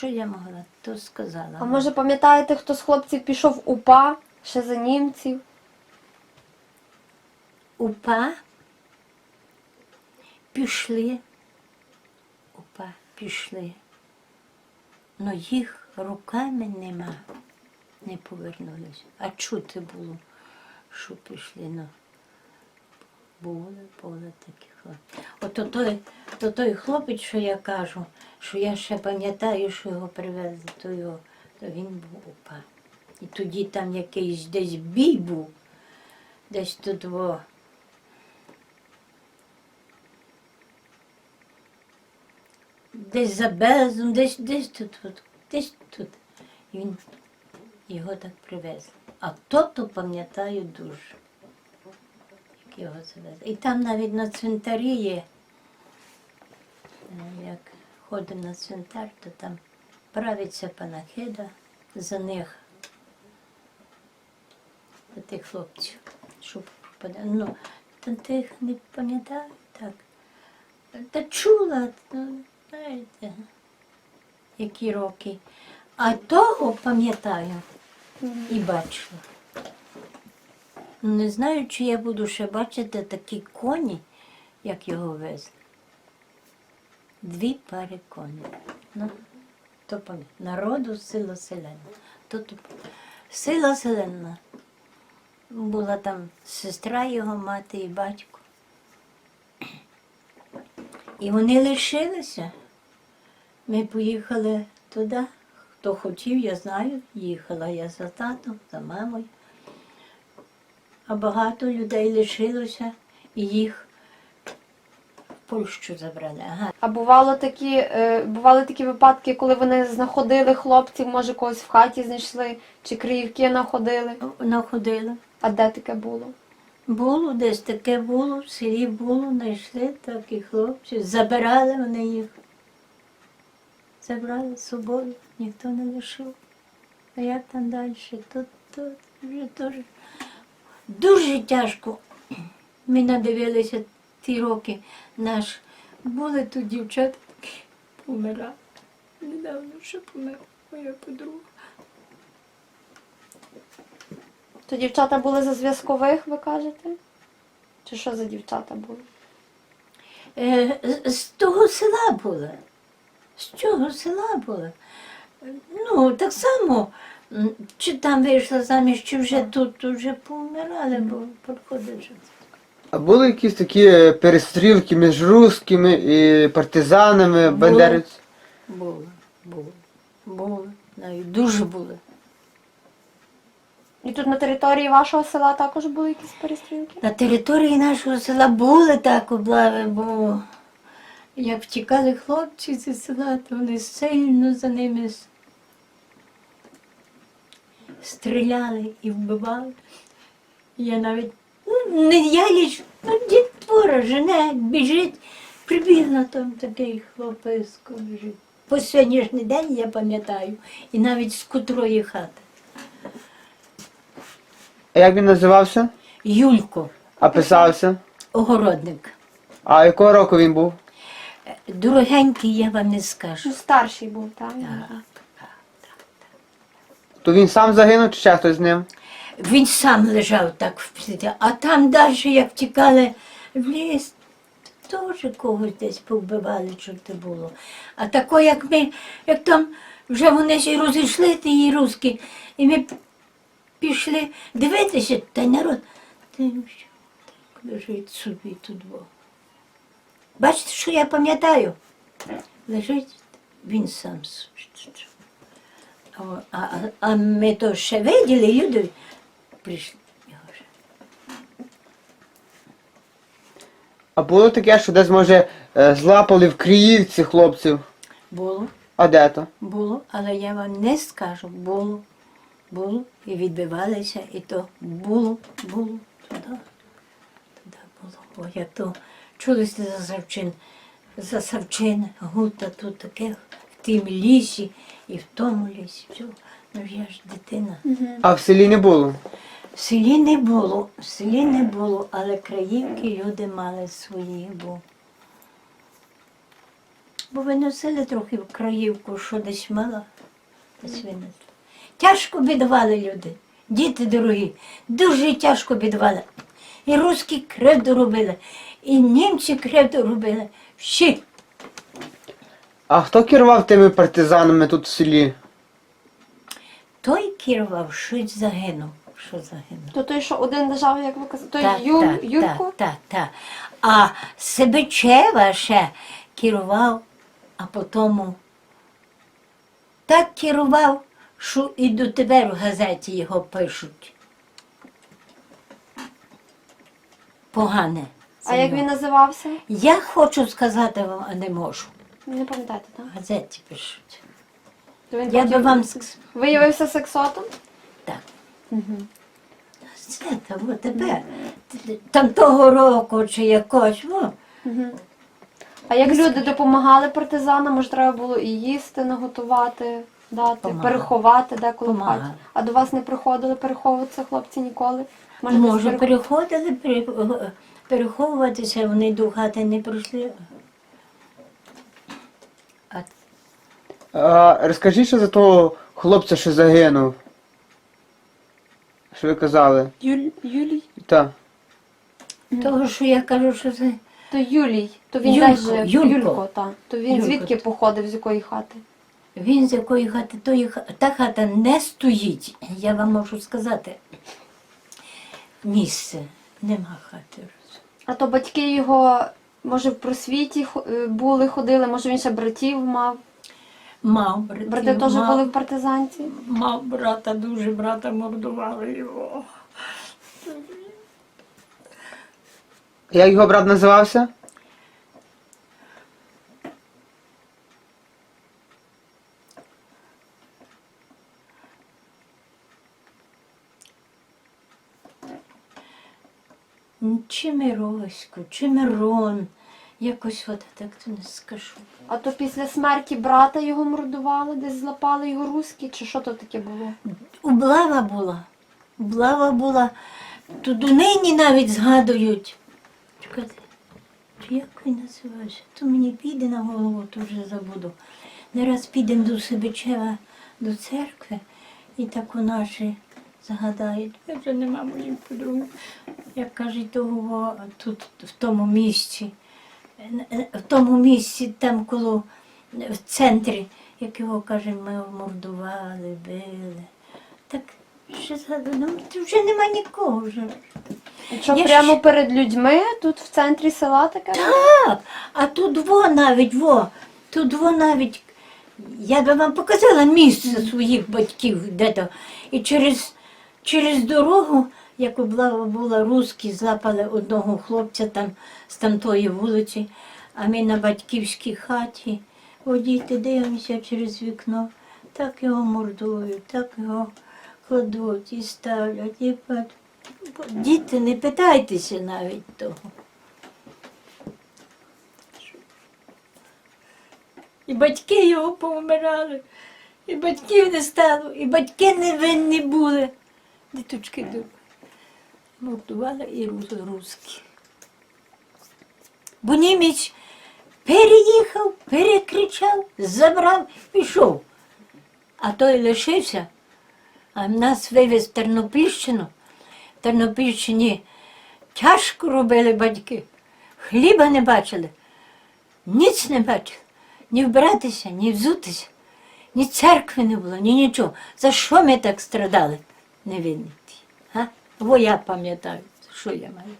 що я могла, то сказала. А може пам'ятаєте, хто з хлопців пішов в УПА ще за німців? УПА пішли, УПА пішли, но їх руками нема, не повернулися. А чути було, що пішли. Ну, були, були такі хлопці. Ото той, то той хлопець, що я кажу, що я ще пам'ятаю, що його привезли, то, його, то він був УПА. І тоді там якийсь десь бій був, десь тут во. Десь за березом, десь, десь тут, от, десь тут. І він його так привезли. А то то пам'ятаю дуже, його завезли. І там навіть на цвинтарі є, е, як ходимо на цвинтар, то там правиться панахида за них, за тих хлопців, щоб пропадали. Ну, та тих не пам'ятаю так. Та чула, ну, знаєте, які роки. А того пам'ятаю і бачила. Не знаю, чи я буду ще бачити такі коні, як його везли. Дві пари коней. Ну, то. Народу сила селена. То, сила селена. Була там сестра його, мати і батько. І вони лишилися. Ми поїхали туди. Хто хотів, я знаю, їхала я за татом, за мамою. А багато людей лишилося і їх в Польщу забрали. Ага. А бувало такі, е, бували такі випадки, коли вони знаходили хлопців, може когось в хаті знайшли, чи криївки знаходили. Находила. А де таке було? Було, десь таке було, в селі було, знайшли такі хлопці. Забирали вони їх. Забрали з собою, ніхто не лишив. А як там далі? Тут, тут вже теж дуже тяжко. Ми надивилися ті роки наш. Були тут дівчата помирали. Недавно ще померла моя подруга. То дівчата були за зв'язкових, ви кажете? Чи що за дівчата були? Е, з- з того села була. З цього села була. Ну, так само, чи там вийшла заміж, чи вже тут, то вже помирали, бо проходить. А були якісь такі перестрілки між русскими і партизанами, бандерівцями? Було, було, було, навіть дуже було. І тут на території вашого села також були якісь перестрілки? На території нашого села були так облави, бо як втікали хлопці зі села, то вони сильно за ними стріляли і вбивали. Я навіть, ну, не я ліч, ну, дітвора, жене, біжить, прибігла там такий хлопець біжить. По сьогоднішній день я пам'ятаю, і навіть з котрої хати. А як він називався? Юлько, А писався? огородник. А якого року він був? Дорогенький, я вам не скажу. Ну, старший був, так? То він сам загинув чи ще хтось з ним? Він сам лежав так в пліті, а там далі, як тікали в ліс, теж когось десь повбивали, це було. А тако, як ми, як там вже вони ж і розійшли, ті русські, і ми пішли дивитися, та народ, та й що так лежить собі тут. Бо. Бачите, що я пам'ятаю? Лежить він сам. А, а, а ми то ще виділи, люди прийшли. А було таке, що десь, може, е, злапали в Криївці хлопців. Було, А де то? було, але я вам не скажу, було, було, і відбивалися, і то було, було, туди, туди було. О, як то чулися за Савчин, за Савчин, гута тут таке в тім лісі і в тому лісі. Все. Ну я ж дитина. А в селі не було. В селі не було, в селі не було, але краївки люди мали свої, бо Бо виносили трохи в краївку, що десь мала, десь винесли. Тяжко бідували люди, діти дорогі, дуже тяжко бідували. І русські кривду робили, і німці кривду робили. Всі. А хто керував тими партизанами тут в селі? Той керував, що загинув. Що загинув. То той, що один лежав, як ви казали, той Так, Ю, так, Юрко? Так, так, так. А Себечева ще керував, а потім так керував, що і до тепер в газеті його пишуть. Погане. А як він називався? Я хочу сказати вам, а не можу. Не пам'ятаєте, так? Газеті пишуть. То він Я би потім вам ск- виявився сексотом? так. Угу. Це там тепер. Там того року чи якось. О, А як люди допомагали партизанам, може треба було і їсти наготувати, дати, Помагали. переховати деколи в хаті. Помагали. А до вас не приходили переховуватися хлопці ніколи? десь Може, перех- переходили пере- переховуватися, вони до хати не прийшли. А, розкажіть ще за того хлопця, що загинув. Що ви казали? Юль... Юлій? Так. того, що я кажу, що це То Юлій. То він Юлько, де жив? Юлько. так. То він Юлько. звідки походив, з якої хати? він з якої хати, тої ха- та хата не стоїть. Я вам можу сказати. Місце. Нема хати. А то батьки його, може, в просвіті е, були, ходили, може він ще братів мав. Мав братів, Брати теж мав, були в партизанці. мав брата, дуже брата мордували його. Як його брат називався? Чи Миросько, чи Мирон. Якось от так то не скажу. А то після смерті брата його мордували, десь злапали його руські, чи що то таке було? Облава була. Облава була. Тут нині навіть згадують. Чекайте, як він називався? То мені піде на голову, то вже забуду. Не раз підемо до Себечева до церкви і так у наші згадають. Я вже нема моїх подруг. Як кажуть, того тут в тому місці. В тому місці, там коло в центрі, як його каже, ми мордували, били. Так що ну вже нема нікого вже. Що Я прямо ще- перед людьми, тут в центрі села таке? Так, а тут во навіть, во, тут во навіть. Я би вам показала місце своїх батьків де-то. І через, через дорогу, як облава була, русські злапали одного хлопця там з тамтої вулиці, а ми на батьківській хаті. О, діти, дивимося через вікно, так його мордують, так його кладуть і ставлять. І... Діти, не питайтеся навіть того. І батьки його повмирали, і батьків не стало, і батьки не винні були. Діточки думаю. Мордували і рус- русські. Бо німець переїхав, перекричав, забрав, пішов. А той лишився, а нас вивез в Тернопільщину. В Тернопільщині тяжко робили батьки. Хліба не бачили, ніц не бачили. Ні вбратися, ні взутися, ні церкви не було, ні нічого. За що ми так страдали? Невинні ті. Бо я пам'ятаю, що я маю.